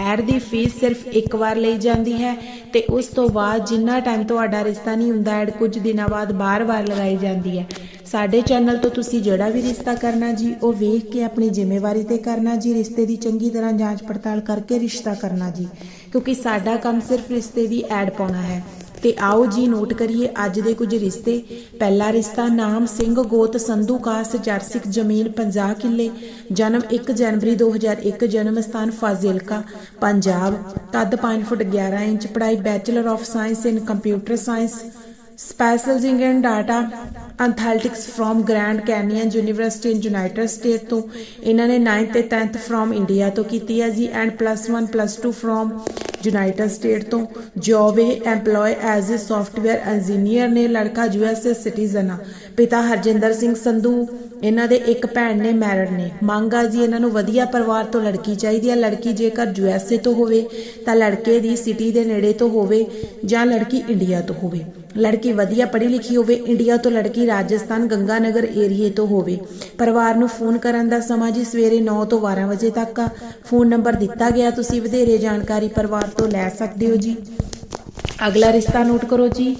Add ਦੀ fees ਸਿਰਫ ਇੱਕ ਵਾਰ ਲਈ ਜਾਂਦੀ ਹੈ ਤੇ ਉਸ ਤੋਂ ਬਾਅਦ ਜਿੰਨਾ ਟਾਈਮ ਤੁਹਾਡਾ ਰਿਸ਼ਤਾ ਨਹੀਂ ਹੁੰਦਾ, ਐਡ ਕੁਝ ਦਿਨਾਂ ਬਾਅਦ ਬਾਰ-ਬਾਰ ਲਗਾਈ ਜਾਂਦੀ ਹੈ। ਸਾਡੇ ਚੈਨਲ ਤੋਂ ਤੁਸੀਂ ਜਿਹੜਾ ਵੀ ਰਿਸ਼ਤਾ ਕਰਨਾ ਜੀ, ਉਹ ਵੇਖ ਕੇ ਆਪਣੀ ਜ਼ਿੰਮੇਵਾਰੀ ਤੇ ਕਰਨਾ ਜੀ, ਰਿਸ਼ਤੇ ਦੀ ਚੰਗੀ ਤਰ੍ਹਾਂ ਜਾਂਚ ਪੜਤਾਲ ਕਰਕੇ ਰਿਸ਼ਤਾ ਕਰਨਾ ਜੀ। ਕਿਉਂਕਿ ਸਾਡਾ ਕੰਮ ਸਿਰਫ ਰਿਸ਼ਤੇ ਦੀ ਐਡ ਪਾਉਣਾ ਹੈ। ਤੇ ਆਓ ਜੀ ਨੋਟ ਕਰੀਏ ਅੱਜ ਦੇ ਕੁਝ ਰਿਸ਼ਤੇ। ਪਹਿਲਾ ਰਿਸ਼ਤਾ ਨਾਮ ਸਿੰਘ ਗੋਤ ਸੰਧੂ ਕਾਸ, ਜਰਸਿਕ ਜ਼ਮੀਨ 50 ਕਿੱਲੇ, ਜਨਮ 1 ਜਨਵਰੀ 2001 ਜਨਮ ਸਥਾਨ ਫਾਜ਼ਿਲਕਾ, ਪੰਜਾਬ। ਕੱਦ 5 ਫੁੱਟ 11 ਇੰਚ, ਪੜ੍ਹਾਈ bachelor of science in computer science specializing in data analytics from Grand Canyon University in United State ਤੋਂ। ਇਹਨਾਂ ਨੇ 9th ਤੇ 10th ਫਰੋਮ ਇੰਡੀਆ ਤੋਂ ਕੀਤੀ ਹੈ ਜੀ and plus 1 plus 2 from United State ਤੋਂ ਜੌਬ ਇਹ EMPLOY as a software engineer ਨੇ ਲੜਕਾ ਯੂਐਸਏ ਸਿਟੀਜ਼ਨ ਆ। ਪਿਤਾ ਹਰਜਿੰਦਰ ਸਿੰਘ ਸੰਧੂ, ਇਹਨਾਂ ਦੇ ਇੱਕ ਭੈਣ ਨੇ ਮੈਰਿਡ ਨੇ। ਮੰਗ ਆ ਜੀ ਇਹਨਾਂ ਨੂੰ ਵਧੀਆ ਪਰਿਵਾਰ ਤੋਂ ਲੜਕੀ ਚਾਹੀਦੀ ਆ। ਲੜਕੀ ਜੇਕਰ ਯੂਐਸਏ ਤੋਂ ਹੋਵੇ ਤਾਂ ਲੜਕੇ ਦੀ ਸਿਟੀ ਦੇ ਨੇੜੇ ਤੋਂ ਹੋਵੇ ਜਾਂ ਲੜਕੀ ਇੰਡੀਆ ਤੋਂ ਹੋਵੇ। ਲੜਕੀ ਵਧੀਆ ਪੜ੍ਹੀ ਲਿਖੀ ਹੋਵੇ, ਇੰਡੀਆ ਤੋਂ ਲੜਕੀ ਰਾਜਸਥਾਨ ਗੰਗਾਨਗਰ ਏਰੀਏ ਤੋਂ ਹੋਵੇ। ਪਰਿਵਾਰ ਨੂੰ ਫੋਨ ਕਰਨ ਦਾ ਸਮਾਂ ਜੀ ਸਵੇਰੇ 9 ਤੋਂ 12 ਵਜੇ ਤੱਕ ਆ। ਫੋਨ ਨੰਬਰ ਦਿੱਤਾ ਗਿਆ, ਤੁਸੀਂ ਵਧੇਰੇ ਜਾਣਕਾਰੀ ਪਰਿਵਾਰ ਤੋਂ ਲੈ ਸਕਦੇ ਹੋ ਜੀ। ਅਗਲਾ ਰਿਸ਼ਤਾ ਨੋਟ ਕਰੋ ਜੀ।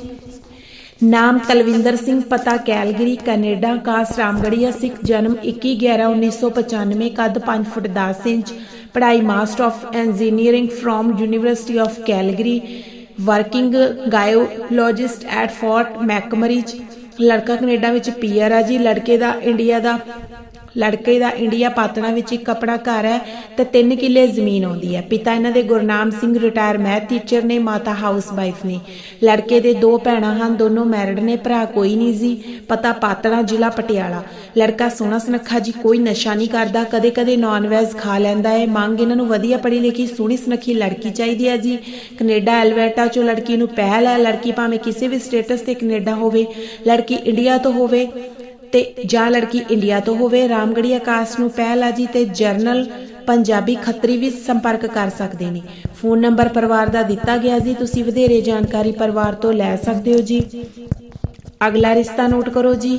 ਨਾਮ ਤਲਵਿੰਦਰ ਸਿੰਘ, ਪਤਾ Calgary, Canada, caste Ramgarhia Sikh, ਜਨਮ 21/11/1995 ਕੱਦ 5 ਫੁੱਟ 10 ਇੰਚ, ਪੜ੍ਹਾਈ master of engineering from University of Calgary working geologist at Fort McMurray. ਲੜਕਾ ਕੈਨੇਡਾ ਵਿੱਚ ਪੀਆਰ ਆ ਜੀ। ਲੜਕੇ ਦਾ ਇੰਡੀਆ ਦਾ ਲੜਕੇ ਦਾ ਇੰਡੀਆ ਪਾਤਣਾ ਵਿੱਚ ਇੱਕ ਆਪਣਾ ਘਰ ਹੈ ਤੇ 3 ਕਿੱਲੇ ਜ਼ਮੀਨ ਆਉਂਦੀ ਹੈ। ਪਿਤਾ ਇਹਨਾਂ ਦੇ Gurnam Singh retire math teacher ਨੇ, ਮਾਤਾ ਹਾਊਸ ਵਾਈਫ ਨੇ। ਲੜਕੇ ਦੇ ਦੋ ਭੈਣਾਂ ਹਨ, ਦੋਨੋਂ ਮੈਰਿਡ ਨੇ, ਭਰਾ ਕੋਈ ਨਹੀਂ ਜੀ ਪਤਾ ਪਾਤਣਾ ਜ਼ਿਲ੍ਹਾ ਪਟਿਆਲਾ। ਲੜਕਾ ਸੋਹਣਾ ਸੁਨੱਖਾ ਜੀ, ਕੋਈ ਨਸ਼ਾ ਨਹੀਂ ਕਰਦਾ ਕਦੇ ਕਦੇ ਨਾਨ ਵੈਜ ਖਾ ਲੈਂਦਾ ਹੈ। ਮੰਗ ਇਹਨਾਂ ਨੂੰ ਵਧੀਆ ਪੜ੍ਹੀ ਲਿਖੀ ਸੋਹਣੀ ਸੁਨੱਖੀ ਲੜਕੀ ਚਾਹੀਦੀ ਹੈ ਜੀ। ਕੈਨੇਡਾ, ਐਲਬਰਟਾ ਚੋਂ ਲੜਕੀ ਨੂੰ ਪਹਿਲ ਹੈ। ਲੜਕੀ ਭਾਵੇਂ ਕਿਸੇ ਵੀ ਸਟੇਟਸ ਤੇ ਕੈਨੇਡਾ ਹੋਵੇ, ਲੜਕੀ ਇੰਡੀਆ ਤੋਂ ਹੋਵੇ ਤੇ ਜਾਂ ਲੜਕੀ ਇੰਡੀਆ ਤੋਂ ਹੋਵੇ ਰਾਮਗੜੀ ਆਕਾਸ਼ ਨੂੰ ਪਹਿਲ ਆ ਜੀ ਤੇ ਜਰਨਲ ਪੰਜਾਬੀ ਖੱਤਰੀ ਵੀ ਸੰਪਰਕ ਕਰ ਸਕਦੇ ਨੇ। ਫੋਨ ਨੰਬਰ ਪਰਿਵਾਰ ਦਾ ਦਿੱਤਾ ਗਿਆ ਜੀ, ਤੁਸੀਂ ਵਧੇਰੇ ਜਾਣਕਾਰੀ ਪਰਿਵਾਰ ਤੋਂ ਲੈ ਸਕਦੇ ਹੋ ਜੀ। ਅਗਲਾ ਰਿਸ਼ਤਾ ਨੋਟ ਕਰੋ ਜੀ।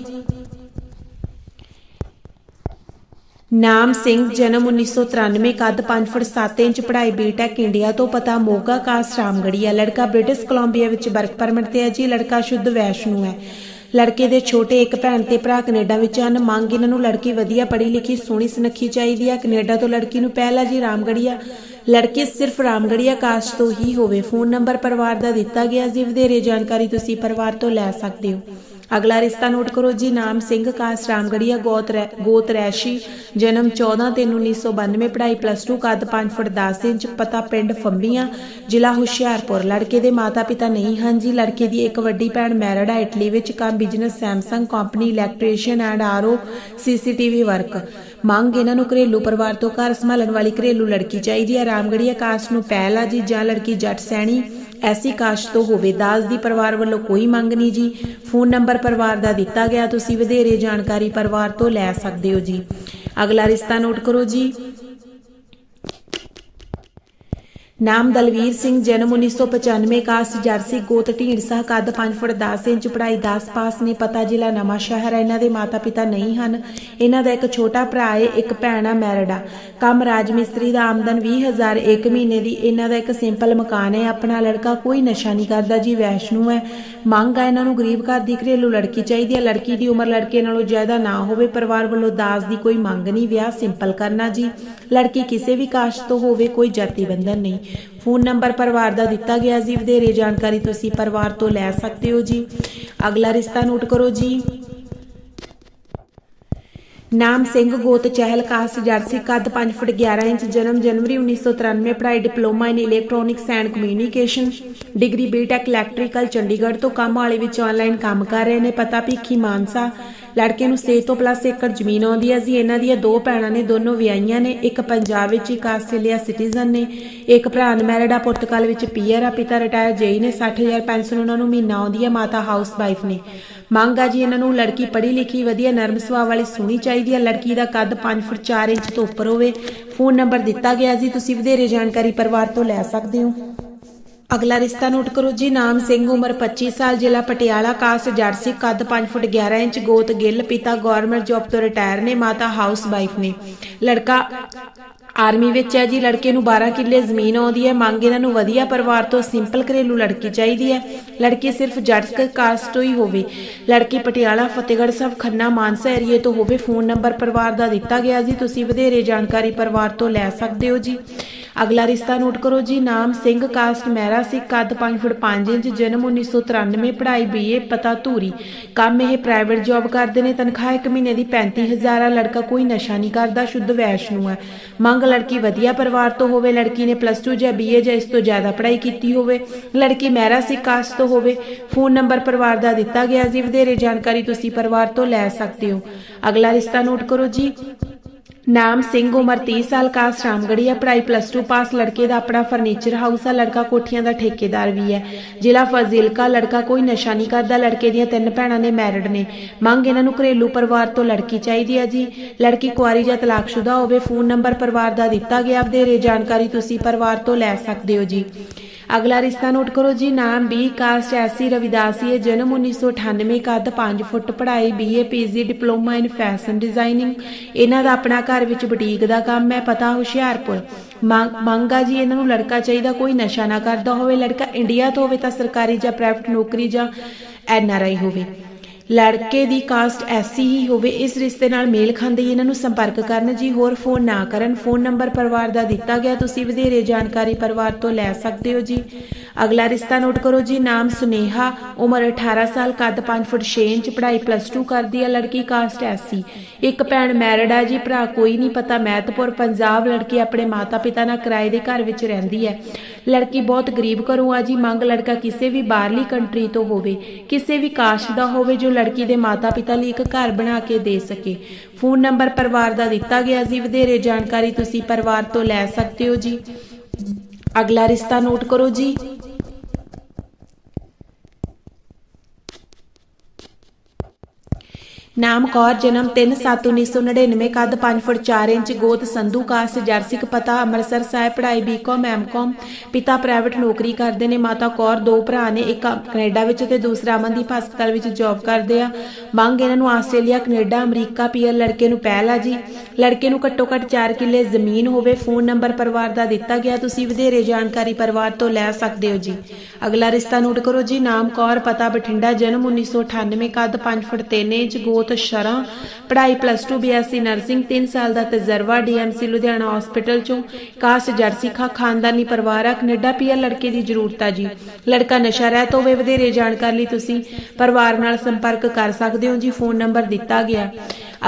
ਨਾਮ ਸਿੰਘ, ਜਨਮ 1993 ਕੱਦ 5 ਫੁੱਟ 7 ਇੰਚ, ਪੜ੍ਹਾਈ ਬੀਟੈਕ ਇੰਡੀਆ ਤੋਂ ਪਤਾ ਮੋਗਾ ਕਾਸਟ ਰਾਮਗੜੀਆ ਲੜਕਾ ਬ੍ਰਿਟਿਸ਼ ਕੋਲੰਬੀਆ ਵਿੱਚ ਵਰਕ ਪਰਮਿਟ ਤੇ ਹੈ ਜੀ, ਲੜਕਾ ਸ਼ੁੱਧ ਵੈਸ਼ਨੂ ਹੈ। ਲੜਕੇ ਦੇ ਛੋਟੇ ਇੱਕ ਭੈਣ ਤੇ ਭਰਾ ਕੈਨੇਡਾ ਵਿੱਚ ਹਨ। ਮੰਗ ਇਹਨਾਂ ਨੂੰ ਲੜਕੀ ਵਧੀਆ ਪੜ੍ਹੀ ਲਿਖੀ, ਸੋਹਣੀ ਸੁਨੱਖੀ ਚਾਹੀਦੀ ਹੈ। ਕੈਨੇਡਾ ਤੋਂ ਲੜਕੀ ਨੂੰ ਪਹਿਲਾ ਜੀ ਰਾਮਗੜੀਆ ਲੜਕੇ ਸਿਰਫ ਰਾਮਗੜੀਆ ਕਾਸਟ ਤੋਂ ਹੀ ਹੋਵੇ। ਫੋਨ ਨੰਬਰ ਪਰਿਵਾਰ ਦਾ ਦਿੱਤਾ ਗਿਆ ਜੀ ਵਧੇਰੇ ਜਾਣਕਾਰੀ ਤੁਸੀਂ ਪਰਿਵਾਰ ਤੋਂ ਲੈ ਸਕਦੇ ਹੋ। ਅਗਲਾ ਰਿਸ਼ਤਾ ਨੋਟ ਕਰੋ ਜੀ, ਨਾਮ ਸਿੰਘ, ਕਾਸ ਰਾਮਗੜੀਆ, ਗੋਤ ਗੋਤ ਰੈਸ਼ੀ, ਜਨਮ 14 ਤਿੰਨ 1992 ਪੜ੍ਹਾਈ ਪਲੱਸ 2 ਕੱਦ 5 ਫੁੱਟ 10 ਇੰਚ, ਪਤਾ ਪਿੰਡ ਫੰਬੀਆਂ, ਜ਼ਿਲ੍ਹਾ ਹੁਸ਼ਿਆਰਪੁਰ। ਲੜਕੇ ਦੇ ਮਾਤਾ-ਪਿਤਾ ਨਹੀਂ ਹਨ ਜੀ, ਲੜਕੇ ਦੀ ਇੱਕ ਵੱਡੀ ਭੈਣ ਮੈਰਿਡ ਹੈ ਇਟਲੀ ਵਿੱਚ ਕੰਮ business Samsung company electrician and RO CCTV work ਮੰਗ ਇਹਨਾਂ ਨੂੰ ਘਰੇਲੂ ਪਰਿਵਾਰ ਤੋਂ ਘਰ ਸੰਭਾਲਣ ਵਾਲੀ ਘਰੇਲੂ ਲੜਕੀ ਚਾਹੀਦੀ ਹੈ। ਰਾਮਗੜੀਆ ਕਾਸਟ ਨੂੰ ਪਹਿਲ ਆ ਜੀ ਜਾਂ ਲੜਕੀ ਜੱਟ ਸੈਣੀ, ਐਸੀ ਕਾਸ਼ ਤੋਂ ਹੋਵੇ ਦਾਸ ਦੀ ਪਰਿਵਾਰ ਵੱਲੋਂ ਕੋਈ ਮੰਗ ਨਹੀਂ ਜੀ। ਫੋਨ ਨੰਬਰ ਪਰਿਵਾਰ ਦਾ ਦਿੱਤਾ ਗਿਆ, ਤੁਸੀਂ ਵਧੇਰੇ ਜਾਣਕਾਰੀ ਪਰਿਵਾਰ ਤੋਂ ਲੈ ਸਕਦੇ ਹੋ ਜੀ। ਅਗਲਾ ਰਿਸ਼ਤਾ ਨੋਟ ਕਰੋ ਜੀ। ਨਾਮ ਦਲਵੀਰ ਸਿੰਘ, ਜਨਮ 1995 ਕਾਸਟ ਜਰਸੀ, ਗੋਤ ਢੀਂਡਸਾ ਕੱਦ 5 ਫੁੱਟ 10 ਇੰਚ, ਪੜ੍ਹਾਈ 10 ਪਾਸ ਨੇ, ਪਤਾ ਜ਼ਿਲ੍ਹਾ ਨਵਾਂ ਸ਼ਹਿਰ ਹੈ। ਇਹਨਾਂ ਦੇ ਮਾਤਾ-ਪਿਤਾ ਨਹੀਂ ਹਨ। ਇਹਨਾਂ ਦਾ ਇੱਕ ਛੋਟਾ ਭਰਾ ਹੈ ਇੱਕ ਭੈਣ ਆ, ਮੈਰਿਡ ਆ। ਕੰਮ ਰਾਜ ਮਿਸਤਰੀ ਦਾ ਆਮਦਨ 20000 ਇੱਕ ਮਹੀਨੇ ਦੀ। ਇਹਨਾਂ ਦਾ ਇੱਕ ਸਿੰਪਲ ਮਕਾਨ ਹੈ ਆਪਣਾ ਲੜਕਾ ਕੋਈ ਨਸ਼ਾ ਨਹੀਂ ਕਰਦਾ, ਜੀ ਵੈਸ਼ਨੂ ਹੈ। ਮੰਗ ਆ ਇਹਨਾਂ ਨੂੰ ਗਰੀਬ ਘਰ ਦੀ ਘਰੇਲੂ ਲੜਕੀ ਚਾਹੀਦੀ ਹੈ ਲੜਕੀ ਦੀ ਉਮਰ ਲੜਕੇ ਨਾਲੋਂ ਜ਼ਿਆਦਾ ਨਾ ਹੋਵੇ, ਪਰਿਵਾਰ ਵੱਲੋਂ ਦਾਜ ਦੀ ਕੋਈ ਮੰਗ ਨਹੀਂ, ਵਿਆਹ ਸਿੰਪਲ ਕਰਨਾ ਜੀ। ਲੜਕੀ ਕਿਸੇ ਵੀ ਕਾਸਟ ਤੋਂ ਹੋਵੇ, ਕੋਈ ਜਾਤੀ ਬੰਧਨ ਨਹੀਂ। ਫੋਨ ਨੰਬਰ ਪਰਿਵਾਰ ਦਾ ਦਿੱਤਾ ਗਿਆ ਜੀ। ਵਧੇਰੇ ਜਾਣਕਾਰੀ ਤੁਸੀਂ ਪਰਿਵਾਰ ਤੋਂ ਲੈ ਸਕਦੇ ਹੋ ਜੀ। ਅਗਲਾ ਰਿਸ਼ਤਾ ਨੋਟ ਕਰੋ ਜੀ। ਨਾਮ ਸਿੰਘ ਗੋਤ ਚਹਿਲ ਕਾਸਟ ਜਰਸੀ ਕੱਦ 5 ਫੁੱਟ 11 ਇੰਚ, ਜਨਮ ਜਨਵਰੀ 1993 ਪੜ੍ਹਾਈ diploma in electronics and communication degree BTech electrical Chandigarh ਤੋਂ ਕੰਮ ਵਾਲੇ ਵਿੱਚ ਆਨਲਾਈਨ ਕੰਮ ਕਰ ਰਹੇ ਨੇ। ਪਤਾ ਭੀਖੀ ਮਾਨਸਾ ਲੜਕੇ ਨੂੰ 6 ਤੋਂ ਪਲੱਸ ਏਕੜ ਜ਼ਮੀਨ ਆਉਂਦੀ ਹੈ ਜੀ। ਇਹਨਾਂ ਦੀਆਂ ਦੋ ਭੈਣਾਂ ਨੇ, ਦੋਨੋਂ ਵਿਆਹੀਆਂ ਨੇ। ਇੱਕ ਪੰਜਾਬ ਵਿੱਚ, ਇੱਕ ਆਸਟ੍ਰੇਲੀਆ ਸਿਟੀਜ਼ਨ ਨੇ। ਇੱਕ ਭਰਾ ਅਨਮੈਰਿਡ ਆ ਪੁਰਤਗਾਲ ਵਿੱਚ ਪੀਅਰ ਆ, ਪਿਤਾ ਰਿਟਾਇਰ ਜੇਈ ਨੇ। 60000 ਪੈਨਸ਼ਨ ਉਹਨਾਂ ਨੂੰ ਮਹੀਨਾ ਆਉਂਦੀ ਹੈ ਮਾਤਾ ਹਾਊਸ ਵਾਈਫ ਨੇ। ਮੰਗ ਆ ਜੀ ਇਹਨਾਂ ਨੂੰ ਲੜਕੀ ਪੜ੍ਹੀ ਲਿਖੀ, ਵਧੀਆ ਨਰਮ ਸੁਭਾਅ ਵਾਲੀ ਸੋਹਣੀ ਚਾਹੀਦੀ ਹੈ ਲੜਕੀ ਦਾ ਕੱਦ 5 ਫੁੱਟ 4 ਇੰਚ ਤੋਂ ਉੱਪਰ ਹੋਵੇ। ਫੋਨ ਨੰਬਰ ਦਿੱਤਾ ਗਿਆ ਜੀ। ਤੁਸੀਂ ਵਧੇਰੇ ਜਾਣਕਾਰੀ ਪਰਿਵਾਰ ਤੋਂ ਲੈ ਸਕਦੇ ਹੋ। ਅਗਲਾ ਰਿਸ਼ਤਾ ਨੋਟ ਕਰੋ। ਜੀ, ਨਾਮ ਸਿੰਘ, ਉਮਰ 25 ਸਾਲ, ਜ਼ਿਲ੍ਹਾ ਪਟਿਆਲਾ ਕਾਸਟ ਜਰਸੀ, ਕੱਦ 5 ਫੁੱਟ 11 ਇੰਚ, ਗੋਤ ਗਿੱਲ, ਪਿਤਾ ਗਵਰਨਮੈਂਟ ਜੌਬ ਤੋਂ ਰਿਟਾਇਰ ਨੇ, ਮਾਤਾ ਹਾਊਸ ਵਾਈਫ ਨੇ। ਲੜਕਾ ਆਰਮੀ ਵਿੱਚ ਹੈ ਜੀ, ਲੜਕੇ ਨੂੰ 12 ਕਿੱਲੇ ਜ਼ਮੀਨ ਆਉਂਦੀ ਹੈ, ਮੰਗ ਇਹਨਾਂ ਨੂੰ ਵਧੀਆ ਪਰਿਵਾਰ ਤੋਂ ਸਿੰਪਲ ਘਰੇਲੂ ਲੜਕੀ ਚਾਹੀਦੀ ਹੈ। ਲੜਕੀ ਸਿਰਫ ਜੱਟ ਕਾਸਟ ਤੋਂ ਹੀ ਹੋਵੇ। ਲੜਕੀ ਪਟਿਆਲਾ, ਫਤਿਹਗੜ੍ਹ ਸਾਹਿਬ, ਖੰਨਾ, ਮਾਨਸਾ ਏਰੀਏ ਤੋਂ ਹੋਵੇ, ਫੋਨ ਨੰਬਰ ਪਰਿਵਾਰ ਦਾ ਦਿੱਤਾ ਗਿਆ ਜੀ, ਤੁਸੀਂ ਵਧੇਰੇ ਜਾਣਕਾਰੀ ਪਰਿਵਾਰ ਤੋਂ ਲੈ ਸਕਦੇ ਹੋ ਜੀ। ਅਗਲਾ ਰਿਸ਼ਤਾ ਨੋਟ ਕਰੋ ਜੀ, ਨਾਮ ਸਿੰਘ, ਕਾਸਟ ਮਹਿਰਾ ਸੀ, ਕੱਦ 5 ਫੁੱਟ 5 ਇੰਚ, ਜਨਮ 1993 ਪੜ੍ਹਾਈ ਬੀਏ ਪਤਾ ਧੂਰੀ। ਕੰਮ ਇਹ ਪ੍ਰਾਈਵੇਟ ਜੌਬ ਕਰਦੇ ਨੇ, ਤਨਖਾਹ ਇੱਕ ਮਹੀਨੇ ਦੀ 35000 ਆ, ਲੜਕਾ ਕੋਈ ਨਸ਼ਾ ਨਹੀਂ ਕਰਦਾ, ਸ਼ੁੱਧ ਵੈਸ਼ਨੂ ਹੈ ਮੰਗ ਲੜਕੀ ਵਧੀਆ ਪਰਿਵਾਰ ਤੋਂ ਹੋਵੇ, ਲੜਕੀ ਨੇ ਪਲੱਸ 2 ਜਾਂ ਬੀਏ ਜਾਂ ਇਸ ਤੋਂ ਜ਼ਿਆਦਾ ਪੜ੍ਹਾਈ ਕੀਤੀ ਹੋਵੇ। ਲੜਕੀ ਮਹਿਰਾ ਸੀ, ਕਾਸਟ ਤੋਂ ਹੋਵੇ। ਫੋਨ ਨੰਬਰ ਪਰਿਵਾਰ ਦਾ ਦਿੱਤਾ ਗਿਆ ਜੀ ਵਧੇਰੇ ਜਾਣਕਾਰੀ ਤੁਸੀਂ ਪਰਿਵਾਰ ਤੋਂ ਲੈ ਸਕਦੇ ਹੋ। ਅਗਲਾ ਰਿਸ਼ਤਾ ਨੋਟ ਕਰੋ ਜੀ। ਨਾਮ ਸਿੰਘ ਉਮਰ 30 ਸਾਲ ਕਾਸਟ ਰਾਮਗੜੀਆ ਪੜ੍ਹਾਈ ਪਲੱਸ 2 ਪਾਸ ਲੜਕੇ ਦਾ ਆਪਣਾ ਫਰਨੀਚਰ ਹਾਊਸ ਆ, ਲੜਕਾ ਕੋਠੀਆਂ ਦਾ ਠੇਕੇਦਾਰ ਵੀ ਹੈ। ਜ਼ਿਲ੍ਹਾ ਫਜ਼ਿਲਕਾ, ਲੜਕਾ ਕੋਈ ਨਸ਼ਾ ਨਹੀਂ ਕਰਦਾ, ਲੜਕੇ ਦੀਆਂ ਤਿੰਨ ਭੈਣਾਂ ਨੇ ਮੈਰਿਡ ਨੇ। ਮੰਗ ਇਹਨਾਂ ਨੂੰ ਘਰੇਲੂ ਪਰਿਵਾਰ ਤੋਂ ਲੜਕੀ ਚਾਹੀਦੀ ਹੈ ਜੀ। ਲੜਕੀ ਕੁਆਰੀ ਜਾਂ ਤਲਾਕਸ਼ੁਦਾ ਹੋਵੇ ਫੋਨ ਨੰਬਰ ਪਰਿਵਾਰ ਦਾ ਦਿੱਤਾ ਗਿਆ ਵਧੇਰੇ ਜਾਣਕਾਰੀ ਤੁਸੀਂ ਪਰਿਵਾਰ ਤੋਂ ਲੈ ਸਕਦੇ ਹੋ ਜੀ। ਅਗਲਾ ਰਿਸ਼ਤਾ ਨੋਟ ਕਰੋ ਜੀ, ਨਾਮ ਬੀ ਕਾਸਟ ਐਸੀ ਰਵਿਦਾਸੀ ਹੈ ਜਨਮ 1998 ਕੱਦ 5 ਫੁੱਟ, ਪੜ੍ਹਾਈ BA PG diploma in fashion designing ਇਹਨਾਂ ਦਾ ਆਪਣਾ ਘਰ ਵਿੱਚ ਬੁਟੀਕ ਦਾ ਕੰਮ ਹੈ, ਪਤਾ, ਹੁਸ਼ਿਆਰਪੁਰ। ਮੰਗ- ਮੰਗ ਆ ਜੀ, ਇਹਨਾਂ ਨੂੰ ਲੜਕਾ ਚਾਹੀਦਾ, ਕੋਈ ਨਸ਼ਾ ਨਾ ਕਰਦਾ ਹੋਵੇ, ਲੜਕਾ ਇੰਡੀਆ ਤੋਂ ਹੋਵੇ ਤਾਂ ਸਰਕਾਰੀ ਜਾਂ ਪ੍ਰਾਈਵੇਟ ਨੌਕਰੀ ਜਾਂ ਐਨ ਆਰ ਆਈ ਹੋਵੇ। ਲੜਕੇ ਦੀ ਕਾਸਟ ਐਸੀ ਹੀ ਹੋਵੇ, ਇਸ ਰਿਸ਼ਤੇ ਨਾਲ ਮੇਲ ਖਾਂਦੇ ਹੀ ਇਹਨਾਂ ਨੂੰ ਸੰਪਰਕ ਕਰਨ। ਜੀ ਹੋਰ, ਫੋਨ ਨਾ ਕਰਨ। ਫੋਨ ਨੰਬਰ ਪਰਿਵਾਰ ਦਾ ਦਿੱਤਾ ਗਿਆ, ਤੁਸੀਂ ਵਧੇਰੇ ਜਾਣਕਾਰੀ ਪਰਿਵਾਰ ਤੋਂ ਲੈ ਸਕਦੇ ਹੋ ਜੀ। ਅਗਲਾ ਰਿਸ਼ਤਾ ਨੋਟ ਕਰੋ ਜੀ, ਨਾਮ ਸੁਨੇਹਾ, ਉਮਰ 18 ਸਾਲ, ਕੱਦ 5 ਫੁੱਟ 6 ਇੰਚ, ਪੜ੍ਹਾਈ ਪਲੱਸ 2 ਕਰਦੀ ਹੈ, ਲੜਕੀ ਕਾਸਟ ਐਸੀ। ਇੱਕ ਭੈਣ ਮੈਰਿਡ ਆ ਜੀ, ਭਰਾ ਕੋਈ ਨਹੀਂ ਪਤਾ, ਮਹਿਤਪੁਰ, ਪੰਜਾਬ, ਲੜਕੀ ਆਪਣੇ ਮਾਤਾ ਪਿਤਾ ਨਾਲ ਕਿਰਾਏ ਦੇ ਘਰ ਵਿੱਚ ਰਹਿੰਦੀ ਹੈ। ਲੜਕੀ ਬਹੁਤ ਗਰੀਬ ਘਰੋਂ ਆ ਜੀ, ਮੰਗ ਲੜਕਾ ਕਿਸੇ ਵੀ ਬਾਹਰਲੀ ਕੰਟਰੀ ਤੋਂ ਹੋਵੇ, ਕਿਸੇ ਵੀ ਕਾਸਟ ਦਾ ਹੋਵੇ ਜੋ ਲੜਕੀ ਦੇ ਮਾਤਾ ਪਿਤਾ ਲਈ ਇੱਕ ਘਰ ਬਣਾ ਕੇ ਦੇ ਸਕੇ। ਫੋਨ ਨੰਬਰ ਪਰਿਵਾਰ ਦਾ ਦਿੱਤਾ ਗਿਆ ਜੀ, ਵਧੇਰੇ ਜਾਣਕਾਰੀ ਤੁਸੀਂ ਪਰਿਵਾਰ ਤੋਂ ਲੈ ਸਕਦੇ ਹੋ ਜੀ। ਅਗਲਾ ਰਿਸ਼ਤਾ ਨੋਟ ਕਰੋ ਜੀ। ਨਾਮ ਕੌਰ ਜਨਮ 3/7/1999 ਕੱਦ 5 ਫੁੱਟ 4 ਇੰਚ, ਗੋਤ ਸੰਧੂ ਕਾਸ ਜਰਸਿਕ ਪਤਾ ਅੰਮ੍ਰਿਤਸਰ ਸਾਹਿਬ, ਪੜ੍ਹਾਈ ਬੀਕਾਮ ਐਮਕਾਮ ਪਿਤਾ ਪ੍ਰਾਈਵੇਟ ਨੌਕਰੀ ਕਰਦੇ ਨੇ, ਮਾਤਾ ਕੌਰ ਦੋ ਭਰਾ ਨੇ, ਇੱਕ ਕੈਨੇਡਾ ਵਿੱਚ ਤੇ ਦੂਸਰਾ ਅਮਨਦੀਪ ਹਸਪਤਾਲ ਵਿੱਚ ਜੌਬ ਕਰਦੇ ਆ। ਮੰਗ ਇਹਨਾਂ ਨੂੰ ਆਸਟ੍ਰੇਲੀਆ, ਕੈਨੇਡਾ, ਅਮਰੀਕਾ ਪੀਆਰ ਲੜਕੇ ਨੂੰ ਪਹਿਲ ਆ ਜੀ। ਲੜਕੇ ਨੂੰ ਘੱਟੋ ਘੱਟ 4 ਕਿੱਲੇ ਜ਼ਮੀਨ ਹੋਵੇ, ਫੋਨ ਨੰਬਰ ਪਰਿਵਾਰ ਦਾ ਦਿੱਤਾ ਗਿਆ, ਤੁਸੀਂ ਵਧੇਰੇ ਜਾਣਕਾਰੀ ਪਰਿਵਾਰ ਤੋਂ ਲੈ ਸਕਦੇ ਹੋ ਜੀ। ਅਗਲਾ ਰਿਸ਼ਤਾ ਨੋਟ ਕਰੋ ਜੀ ਨਾਮ ਕੌਰ ਪਤਾ ਬਠਿੰਡਾ, ਜਨਮ 1998 ਕੱਦ 5 ਫੁੱਟ 3 ਇੰਚ, ਗੋਤ ਸ਼ਰਾਂ। ਪੜ੍ਹਾਈ ਪਲੱਸ 2 ਬੀਐਸਸੀ ਨਰਸਿੰਗ 3 ਸਾਲ ਦਾ ਤਜਰਬਾ ਡੀਐਮਸੀ ਲੁਧਿਆਣਾ ਹਸਪੀਟਲ ਚੋਂ। ਕਾਸਟ ਜਰਸੀ ਖਾਨਦਾਨੀ ਪਰਿਵਾਰ ਆ, ਕੈਨੇਡਾ ਪੀਆ ਲੜਕੇ ਦੀ ਜ਼ਰੂਰਤ ਆ ਜੀ। ਲੜਕਾ ਨਸ਼ਾ ਰਹਿਤ ਹੋਵੇ, ਵਧੇਰੇ ਜਾਣਕਾਰੀ ਲਈ ਤੁਸੀਂ ਪਰਿਵਾਰ ਨਾਲ ਸੰਪਰਕ ਕਰ ਸਕਦੇ ਹੋ ਜੀ ਫੋਨ ਨੰਬਰ ਦਿੱਤਾ ਗਿਆ।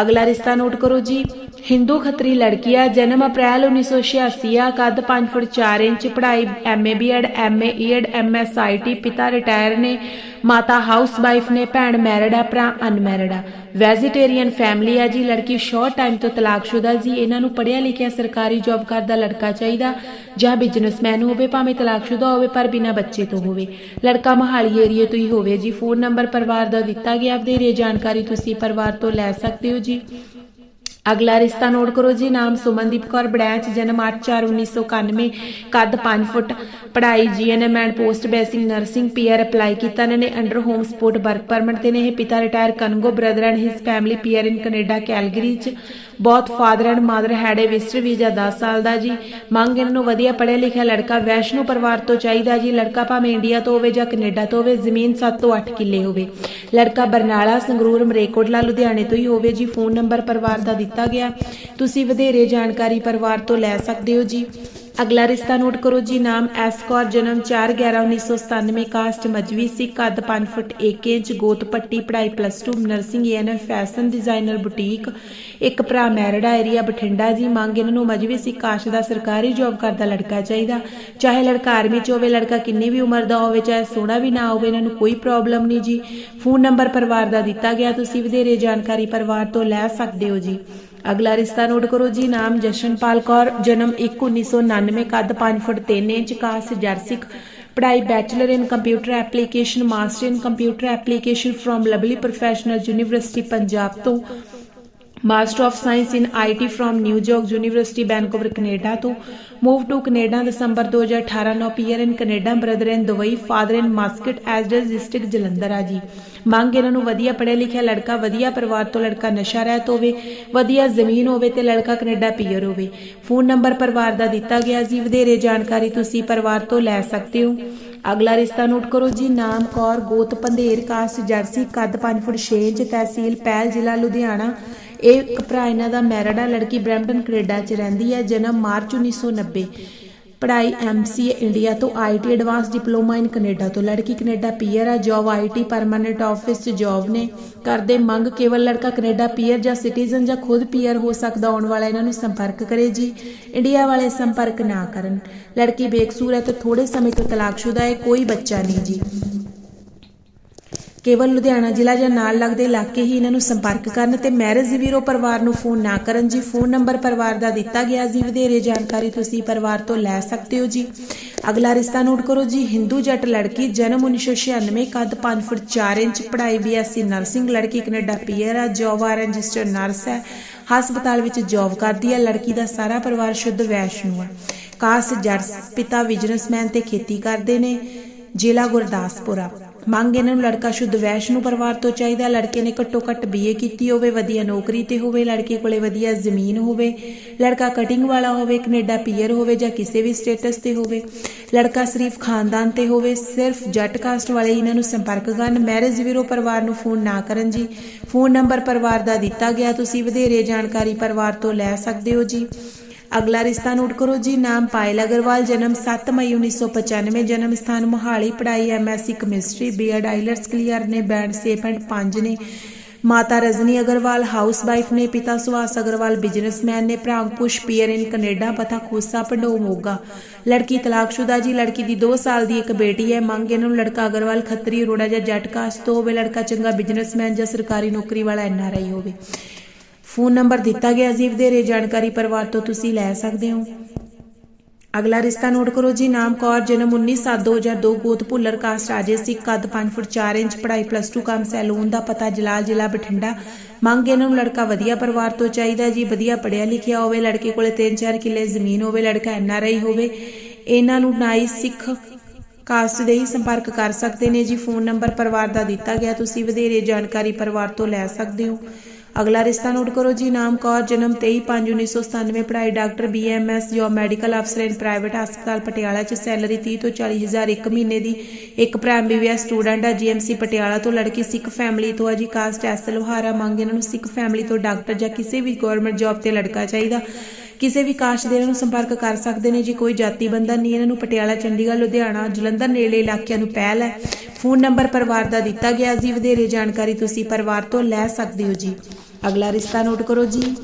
ਅਗਲਾ ਰਿਸ਼ਤਾ ਨੋਟ ਕਰੋ ਜੀ। ਹਿੰਦੂ ਖੱਤਰੀ ਲੜਕੀ ਆ, ਜਨਮ ਅਪ੍ਰੈਲ 1986 ਆ, ਕੱਦ 5 ਫੁੱਟ 4 ਇੰਚ, ਪੜ੍ਹਾਈ ਐਮਏ ਬੀਐਡ ਐਮਏ ਈਐਡ ਐਮਐਸ ਪਿਤਾ ਰਿਟਾਇਰ ਨੇ, ਮਾਤਾ ਹਾਊਸ ਵਾਈਫ ਨੇ, ਭੈਣ ਮੈਰਿਡ ਆ, ਭਰਾ ਅਨਮੈਰਿਡ ਆ। ਵੈਜੀਟੇਰੀਅਨ ਫੈਮਿਲੀ ਆ ਜੀ, ਲੜਕੀ ਸ਼ਾਰਟ ਟਾਈਮ ਤੋਂ ਤਲਾਕਸ਼ੁਦਾ ਜੀ, ਇਹਨਾਂ ਨੂੰ ਪੜਿਆ ਲਿਖਿਆ ਸਰਕਾਰੀ ਜੌਬ ਕਰਦਾ ਲੜਕਾ ਚਾਹੀਦਾ, ਜਾਂ ਬਿਜ਼ਨਸਮੈਨ ਹੋਵੇ, ਭਾਵੇਂ ਤਲਾਕਸ਼ੁਦਾ ਹੋਵੇ, ਪਰ ਬਿਨਾਂ ਬੱਚੇ ਤੋਂ ਹੋਵੇ। ਲੜਕਾ ਮਹਾਲੀ ਏਰੀਏ ਤੋਂ ਹੀ ਹੋਵੇ ਜੀ, ਫੋਨ ਨੰਬਰ ਪਰਿਵਾਰ ਦਾ ਦਿੱਤਾ ਗਿਆ ਵਧੇਰੇ ਜਾਣਕਾਰੀ ਤੁਸੀਂ ਪਰਿਵਾਰ ਤੋਂ ਲੈ ਸਕਦੇ ਹੋ ਜੀ। ਅਗਲਾ ਰਿਸ਼ਤਾ ਨੋਟ ਕਰੋ ਜੀ, ਨਾਮ ਸੁਮਨਦੀਪ ਕੌਰ ਬੜੈਚ, ਜਨਮ 8/4/1991 ਕੱਦ 5 ਫੁੱਟ, ਪੜ੍ਹਾਈ GNM and post basic nursing PR apply ਕੀਤਾ ਇਹਨਾਂ ਨੇ under home support work permit ਤੇ ਨੇ ਇਹ, ਪਿਤਾ retire ਕਨਗੋ brother and his family PR in Canada Calgary ਚ। ਬਹੁਤ father and mother had a visitor visa 10 ਸਾਲ ਦਾ ਜੀ। ਮੰਗ ਇਹਨਾਂ ਨੂੰ ਵਧੀਆ ਪੜ੍ਹਿਆ ਲਿਖਿਆ ਲੜਕਾ ਵੈਸ਼ਨੂ ਪਰਿਵਾਰ ਤੋਂ ਚਾਹੀਦਾ ਜੀ। ਲੜਕਾ ਭਾਵੇਂ ਇੰਡੀਆ ਤੋਂ ਹੋਵੇ ਜਾਂ ਕੈਨੇਡਾ ਤੋਂ ਹੋਵੇ, ਜ਼ਮੀਨ 7 ਤੋਂ 8 ਕਿੱਲੇ ਹੋਵੇ। ਲੜਕਾ ਬਰਨਾਲਾ, ਸੰਗਰੂਰ, ਮਰੇਕੋਟਲਾ, ਲੁਧਿਆਣੇ ਤੋਂ ਹੀ ਹੋਵੇ ਜੀ। ਫੋਨ ਨੰਬਰ ਪਰਿਵਾਰ ਦਾ ਦਿੱਤਾ ਗਿਆ। ਤੁਸੀਂ ਵਧੇਰੇ ਜਾਣਕਾਰੀ ਪਰਿਵਾਰ ਤੋਂ ਲੈ ਸਕਦੇ ਹੋ ਜੀ। ਅਗਲਾ ਰਿਸ਼ਤਾ ਨੋਟ ਕਰੋ ਜੀ, ਨਾਮ ਐਸ ਕੌਰ, ਜਨਮ 4/11/1997 ਕਾਸਟ ਮਜਵੀ ਸੀ, ਕੱਦ 5 ਫੁੱਟ 1 ਇੰਚ, ਗੋਤ ਪੱਟੀ, ਪੜ੍ਹਾਈ plus 2 nursing and fashion designer boutique ਇੱਕ ਭਰਾ ਮੈਰਿਡਾ ਏਰੀਆ ਬਠਿੰਡਾ ਜੀ, ਮੰਗ ਇਹਨਾਂ ਨੂੰ ਮਜਵੀ ਸੀ, ਕਾਸ਼ ਦਾ ਸਰਕਾਰੀ ਜੌਬ ਕਰਦਾ ਲੜਕਾ ਚਾਹੀਦਾ, ਚਾਹੇ ਲੜਕਾ ਆਰਮੀ ਚ ਹੋਵੇ, ਲੜਕਾ ਕਿੰਨੀ ਵੀ ਉਮਰ ਦਾ ਹੋਵੇ, ਚਾਹੇ ਸੋਹਣਾ ਵੀ ਨਾ ਹੋਵੇ, ਇਹਨਾਂ ਨੂੰ ਕੋਈ ਪ੍ਰੋਬਲਮ ਨਹੀਂ ਜੀ ਫੋਨ ਨੰਬਰ ਪਰਿਵਾਰ ਦਾ ਦਿੱਤਾ ਗਿਆ, ਤੁਸੀਂ ਵਧੇਰੇ ਜਾਣਕਾਰੀ ਪਰਿਵਾਰ ਤੋਂ ਲੈ ਸਕਦੇ ਹੋ ਜੀ। ਅਗਲਾ ਰਿਸ਼ਤਾ ਨੋਟ ਕਰੋ ਜੀ, ਨਾਮ ਜਸ਼ਨਪਾਲ ਕੌਰ, ਜਨਮ 1/1999 ਕੱਦ 5 ਫੁੱਟ 3 ਇੰਚ ਕਾਸਟ ਜਰਸਿਕ ਪੜ੍ਹਾਈ bachelor in computer application, master in computer application from Lovely Professional University, Punjab ਤੋਂ। Master of science in IT from New York University Vancouver Canada ਤੋਂ move to Canada December 2018 now PR in Canada brother in Dubai father in Muscat as district Jalandhar ਆ ਜੀ। ਮੰਗ ਇਹਨਾਂ ਨੂੰ ਵਧੀਆ ਪੜ੍ਹਿਆ ਲਿਖਿਆ ਲੜਕਾ, ਵਧੀਆ ਪਰਿਵਾਰ ਤੋਂ ਲੜਕਾ ਨਸ਼ਾ ਰਹਿਤ ਹੋਵੇ, ਵਧੀਆ ਜ਼ਮੀਨ ਹੋਵੇ ਤੇ ਲੜਕਾ ਕੈਨੇਡਾ ਪੀਅਰ ਹੋਵੇ। ਫੋਨ ਨੰਬਰ ਪਰਿਵਾਰ ਦਾ ਦਿੱਤਾ ਗਿਆ ਜੀ, ਵਧੇਰੇ ਜਾਣਕਾਰੀ ਤੁਸੀਂ ਪਰਿਵਾਰ ਤੋਂ ਲੈ ਸਕਦੇ ਹੋ। ਅਗਲਾ ਰਿਸ਼ਤਾ ਨੋਟ ਕਰੋ ਜੀ, ਨਾਮ ਕੌਰ, ਗੋਤ, ਪੰਧੇਰ, ਕਾਸਟ, ਜਰਸੀ, ਕੱਦ 5 ਫੁੱਟ 6 ਇੰਚ ਤਹਿਸੀਲ ਪਹਿਲ ਜ਼ਿਲ੍ਹਾ ਲੁਧਿਆਣਾ। ਇਹ ਇੱਕ ਭਰਾ ਇਹਨਾਂ ਦਾ ਮੈਰਿਡ ਆ ਲੜਕੀ ਬ੍ਰੈਂਪਟਨ, ਕੈਨੇਡਾ 'ਚ ਰਹਿੰਦੀ ਹੈ, ਜਨਮ ਮਾਰਚ 1990 ਪੜ੍ਹਾਈ ਐਮਸੀਏ ਇੰਡੀਆ ਤੋਂ IT advance diploma in Canada ਤੋਂ। ਲੜਕੀ ਕੈਨੇਡਾ ਪੀਅਰ ਆ ਜੌਬ ਆਈਟੀ ਪਰਮਨੈਂਟ ਆਫਿਸ 'ਚ ਜੌਬ ਨੇ। ਕਰਦੇ ਮੰਗ ਕੇਵਲ ਲੜਕਾ ਕੈਨੇਡਾ ਪੀਅਰ ਜਾਂ ਸਿਟੀਜ਼ਨ ਜਾਂ ਖੁਦ ਪੀਅਰ ਹੋ ਸਕਦਾ, ਆਉਣ ਵਾਲਾ ਇਹਨਾਂ ਨੂੰ ਸੰਪਰਕ ਕਰੇ ਜੀ। ਇੰਡੀਆ ਵਾਲੇ ਸੰਪਰਕ ਨਾ ਕਰਨ। ਲੜਕੀ ਬੇਕਸੂਰ ਹੈ ਤੇ ਥੋੜੇ ਸਮੇਂ ਤੋਂ ਤਲਾਕਸ਼ੁਦਾ ਹੈ, ਕੋਈ ਬੱਚਾ ਨਹੀਂ ਜੀ। ਕੇਵਲ ਲੁਧਿਆਣਾ ਜ਼ਿਲ੍ਹਾ ਜਾਂ ਨਾਲ ਲੱਗਦੇ ਇਲਾਕੇ ਹੀ ਇਹਨਾਂ ਨੂੰ ਸੰਪਰਕ ਕਰਨ ਤੇ ਮੈਰਿਜ ਵੀਰੋ ਪਰਿਵਾਰ ਨੂੰ ਫੋਨ ਨਾ ਕਰਨ ਜੀ। ਫੋਨ ਨੰਬਰ ਪਰਿਵਾਰ ਦਾ ਦਿੱਤਾ ਗਿਆ ਜੀ। ਵਧੇਰੇ ਜਾਣਕਾਰੀ ਤੁਸੀਂ ਪਰਿਵਾਰ ਤੋਂ ਲੈ ਸਕਦੇ ਹੋ ਜੀ। ਅਗਲਾ ਰਿਸ਼ਤਾ ਨੋਟ ਕਰੋ ਜੀ। ਹਿੰਦੂ ਜੱਟ ਲੜਕੀ, ਜਨਮ 1996 ਕੱਦ 5 ਫੁੱਟ 4 ਇੰਚ, ਪੜ੍ਹਾਈ ਬੀਐਸਸੀ ਨਰਸਿੰਗ, ਲੜਕੀ ਕੈਨੇਡਾ ਪੀਅਰ ਆ, ਜੌਬ ਆ ਰਜਿਸਟਰਡ ਨਰਸ ਹੈ ਹਸਪਤਾਲ ਵਿੱਚ ਜੌਬ ਕਰਦੀ ਹੈ ਲੜਕੀ ਦਾ ਸਾਰਾ ਪਰਿਵਾਰ ਸ਼ੁੱਧ ਵੈਸ਼ਨੂ ਹੈ ਕਾਸਟ ਜੱਟ ਪਿਤਾ ਬਿਜ਼ਨਸਮੈਨ ਤੇ ਖੇਤੀ ਕਰਦੇ ਨੇ। ਜ਼ਿਲ੍ਹਾ ਗੁਰਦਾਸਪੁਰਾ ਮੰਗ ਇਹਨਾਂ ਨੂੰ ਲੜਕਾ ਸ਼ੁੱਧ ਵੈਸ਼ ਨੂੰ ਪਰਿਵਾਰ ਤੋਂ ਚਾਹੀਦਾ ਲੜਕੇ ਨੇ ਘੱਟੋ ਘੱਟ ਬੀਏ ਕੀਤੀ ਹੋਵੇ, ਵਧੀਆ ਨੌਕਰੀ ਤੇ ਹੋਵੇ, ਲੜਕੇ ਕੋਲੇ ਵਧੀਆ ਜ਼ਮੀਨ ਹੋਵੇ, ਲੜਕਾ ਕਟਿੰਗ ਵਾਲਾ ਹੋਵੇ, ਕੈਨੇਡਾ ਪੀਅਰ ਹੋਵੇ ਜਾਂ ਕਿਸੇ ਵੀ ਸਟੇਟਸ ਤੇ ਹੋਵੇ, ਲੜਕਾ ਸਿਰਫ ਖਾਨਦਾਨ ਤੇ ਹੋਵੇ, ਸਿਰਫ ਜੱਟ ਕਾਸਟ ਵਾਲੇ ਇਹਨਾਂ ਨੂੰ ਸੰਪਰਕ ਕਰਨ। ਮੈਰਿਜ ਵੀਰੋ ਪਰਿਵਾਰ ਨੂੰ ਫੋਨ ਨਾ ਕਰਨ ਜੀ। ਫੋਨ ਨੰਬਰ ਪਰਿਵਾਰ ਦਾ ਦਿੱਤਾ ਗਿਆ, ਤੁਸੀਂ ਵਧੇਰੇ ਜਾਣਕਾਰੀ ਪਰਿਵਾਰ ਤੋਂ ਲੈ ਸਕਦੇ ਹੋ ਜੀ। ਅਗਲਾ ਰਿਸ਼ਤਾ ਨੋਟ ਕਰੋ ਜੀ, ਨਾਮ ਪਾਇਲ ਅਗਰਵਾਲ, ਜਨਮ 7 ਮਈ 1995 ਜਨਮ ਸਥਾਨ ਮੋਹਾਲੀ, ਪੜ੍ਹਾਈ MSc chemistry BEd IELTS clear ਨੇ, ਬੈਂਡ 6.5 ਨੇ। ਮਾਤਾ ਰਜਨੀ ਅਗਰਵਾਲ ਹਾਊਸ ਵਾਈਫ ਨੇ, ਪਿਤਾ ਸੁਹਾਸ ਅਗਰਵਾਲ, ਬਿਜ਼ਨਸਮੈਨ ਨੇ, ਭਰਾ ਅੰਕੁਸ਼, ਪੀਅਰ ਇਨ ਕੈਨੇਡਾ, ਪਤਾ ਖੋਸਾ ਪੰਡੋ ਮੋਗਾ। ਲੜਕੀ ਤਲਾਕਸ਼ੁਦਾ ਜੀ, ਲੜਕੀ ਦੀ 2 ਸਾਲ ਦੀ ਇੱਕ ਬੇਟੀ ਹੈ, ਮੰਗ ਇਹਨਾਂ ਨੂੰ ਲੜਕਾ ਅਗਰਵਾਲ ਖੱਤਰੀ ਅਰੋੜਾ ਜਾਂ ਜੱਟ ਕਾਸਟ ਤੋਂ ਹੋਵੇ ਲੜਕਾ ਚੰਗਾ ਬਿਜ਼ਨਸਮੈਨ ਜਾਂ ਸਰਕਾਰੀ ਨੌਕਰੀ ਵਾਲਾ ਐਨਆਰਆਈ ਹੋਵੇ। ਫੋਨ ਨੰਬਰ ਦਿੱਤਾ ਗਿਆ ਜੀ ਵਧੇਰੇ ਜਾਣਕਾਰੀ ਪਰਿਵਾਰ ਤੋਂ ਤੁਸੀਂ ਲੈ ਸਕਦੇ ਹੋ। ਅਗਲਾ ਰਿਸ਼ਤਾ ਨੋਟ ਕਰੋ ਜੀ, ਨਾਮ ਕੌਰ, ਜਨਮ 19/7/2002 ਗੋਤ ਭੁੱਲਰ, ਕਾਸਟ ਰਾਜੇ, ਸਿੱਖ, ਕੱਦ 5 ਫੁੱਟ 4 ਇੰਚ, ਪੜ੍ਹਾਈ ਪਲੱਸ 2 ਕੰਮ, ਸੈਲੂਨ ਦਾ ਪਤਾ, ਜਲਾਲ ਜ਼ਿਲ੍ਹਾ, ਬਠਿੰਡਾ। ਮੰਗ ਇਹਨਾਂ ਨੂੰ ਲੜਕਾ ਵਧੀਆ ਪਰਿਵਾਰ ਤੋਂ ਚਾਹੀਦਾ ਜੀ, ਵਧੀਆ ਪੜ੍ਹਿਆ ਲਿਖਿਆ ਹੋਵੇ, ਲੜਕੇ ਕੋਲੇ 3-4 ਕਿੱਲੇ ਜ਼ਮੀਨ ਹੋਵੇ, ਲੜਕਾ ਐਨਆਰਆਈ ਹੋਵੇ, ਇਹਨਾਂ ਨੂੰ ਨਾਈ ਸਿੱਖ ਕਾਸਟ ਦੇ ਹੀ ਸੰਪਰਕ ਕਰ ਸਕਦੇ ਨੇ ਜੀ। ਫੋਨ ਨੰਬਰ ਪਰਿਵਾਰ ਦਾ ਦਿੱਤਾ ਗਿਆ, ਤੁਸੀਂ ਵਧੇਰੇ ਜਾਣਕਾਰੀ ਪਰਿਵਾਰ ਤੋਂ ਲੈ ਸਕਦੇ ਹੋ। ਅਗਲਾ ਰਿਸ਼ਤਾ ਨੋਟ ਕਰੋ ਜੀ, ਨਾਮ ਕੌਰ, ਜਨਮ 23/5/1997 ਪੜ੍ਹਾਈ ਡਾਕਟਰ ਬੀਐਮਐਸ ਜੋਬ ਮੈਡੀਕਲ ਅਫਸਰ ਇਨ ਪ੍ਰਾਈਵੇਟ ਹਸਪਤਾਲ ਪਟਿਆਲਾ ਚ, ਸੈਲਰੀ 30 ਤੋਂ 40 ਹਜ਼ਾਰ ਇੱਕ ਮਹੀਨੇ ਦੀ। ਇੱਕ ਭਰਾ ਐਮਬੀਬੀਐਸ ਸਟੂਡੈਂਟ ਹੈ ਜੀਐਮਸੀ ਪਟਿਆਲਾ ਤੋਂ, ਲੜਕੀ ਸਿੱਖ ਫੈਮਿਲੀ ਤੋਂ ਹੈ ਜੀ, ਕਾਸਟ, ਐਸ ਲੋਹਾਰਾ ਮੰਗ ਇਹਨਾਂ ਨੂੰ ਸਿੱਖ ਫੈਮਿਲੀ ਤੋਂ ਡਾਕਟਰ ਜਾਂ ਕਿਸੇ ਵੀ ਗਵਰਨਮੈਂਟ ਜੌਬ ਤੇ ਲੜਕਾ ਚਾਹੀਦਾ। ਕਿਸੇ ਵੀ ਕਾਸ਼ ਦੇ ਇਹਨਾਂ ਨੂੰ ਸੰਪਰਕ ਕਰ ਸਕਦੇ ਨੇ ਜੀ, ਕੋਈ ਜਾਤੀ ਬੰਦਾ ਨਹੀਂ, ਇਹਨਾਂ ਨੂੰ ਪਟਿਆਲਾ, ਚੰਡੀਗੜ੍ਹ, ਲੁਧਿਆਣਾ, ਜਲੰਧਰ ਨੇੜੇ ਇਲਾਕਿਆਂ ਨੂੰ ਪਹਿਲ ਹੈ। ਫੋਨ ਨੰਬਰ ਪਰਿਵਾਰ ਦਾ ਦਿੱਤਾ ਗਿਆ ਜੀ, ਵਧੇਰੇ ਜਾਣਕਾਰੀ ਤੁਸੀਂ ਪਰਿਵਾਰ ਤੋਂ ਲੈ ਸਕਦੇ ਹੋ ਜੀ। ਅਗਲਾ ਰਿਸ਼ਤਾ ਨੋਟ ਕਰੋ ਜੀ।